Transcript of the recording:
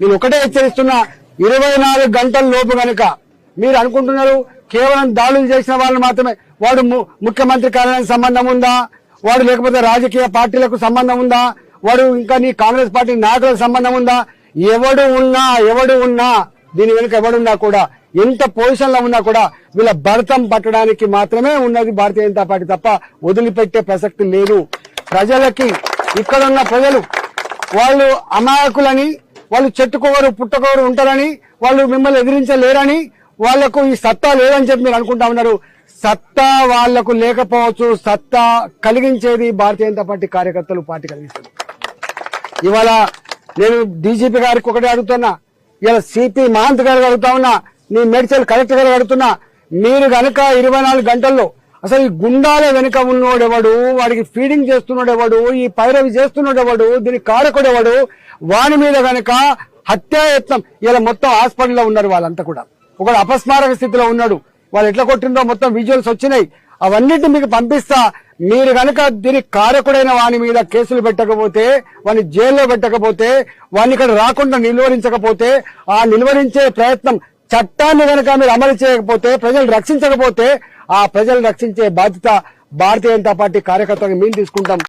నేను ఒకటే హెచ్చరిస్తున్నా ఇరవై నాలుగు గంటల లోపు కనుక మీరు అనుకుంటున్నారు కేవలం దాడులు చేసిన వాళ్ళు మాత్రమే వాడు ము- ముఖ్యమంత్రి కార్యాలయానికి సంబంధం ఉందా? వాడు లేకపోతే రాజకీయ పార్టీలకు సంబంధం ఉందా? వాడు ఇంకా నీ కాంగ్రెస్ పార్టీ నాయకులకు సంబంధం ఉందా? ఎవడు ఉన్నా ఎవడు ఉన్నా దీని వెనుక ఎవడున్నా కూడా ఎంత పొజిషన్లో ఉన్నా కూడా వీళ్ళ భరతం పట్టడానికి మాత్రమే ఉన్నది భారతీయ జనతా పార్టీ తప్ప వదిలిపెట్టే ప్రసక్తి లేదు. ప్రజలకి ఇక్కడ ఉన్న ప్రజలు వాళ్ళు అమాయకులని వాళ్ళు చెట్టుకోవరు పుట్టకోవరు ఉంటారని వాళ్ళు మిమ్మల్ని ఎదిరించలేరని వాళ్ళకు ఈ సత్తా లేదని చెప్పి మీరు అనుకుంటా ఉన్నారు. సత్తా వాళ్ళకు లేకపోవచ్చు సత్తా కలిగించేది భారతీయ జనతా పార్టీ కార్యకర్తలు పార్టీ కలిగిస్తారు ఇవాళ నేను డీజీపీ గారికి ఒకటే అడుగుతున్నా. ఇలా సిపి మహంత్ గారికి అడుగుతా ఉన్నా నీ మెడిసిన్ కలెక్టర్ గారు అడుగుతున్నా మీరు గనక ఇరవై నాలుగు గంటల్లో అసలు ఈ గుండాల వెనుక ఉన్నోడెవడు వాడికి ఫీడింగ్ చేస్తున్నాడెవడు ఈ పైరవి చేస్తున్నాడెవడు దీని కారకుడెవడు వాని మీద కనుక హత్యాయత్నం ఇలా మొత్తం హాస్పిటల్లో ఉన్నారు వాళ్ళంతా కూడా. ఒకడు అపస్మారక స్థితిలో ఉన్నాడు. వాళ్ళు ఎట్లా కొట్టిందో మొత్తం విజువల్స్ వచ్చినాయి. అవన్నిటిని మీకు పంపిస్తా. మీరు కనుక దీని కారకుడైన వాని మీద కేసులు పెట్టకపోతే వాని జైల్లో పెట్టకపోతే వాని ఇక్కడ రాకుండా నిలువరించకపోతే ఆ నిలువరించే ప్రయత్నం చట్టాన్ని కనుక మీరు అమలు చేయకపోతే ప్రజలు రక్షించకపోతే ఆ ప్రజలు రక్షించే బాధ్యత భారతీయ జనతా పార్టీ కార్యకర్తలకు మేము తీసుకుంటాం.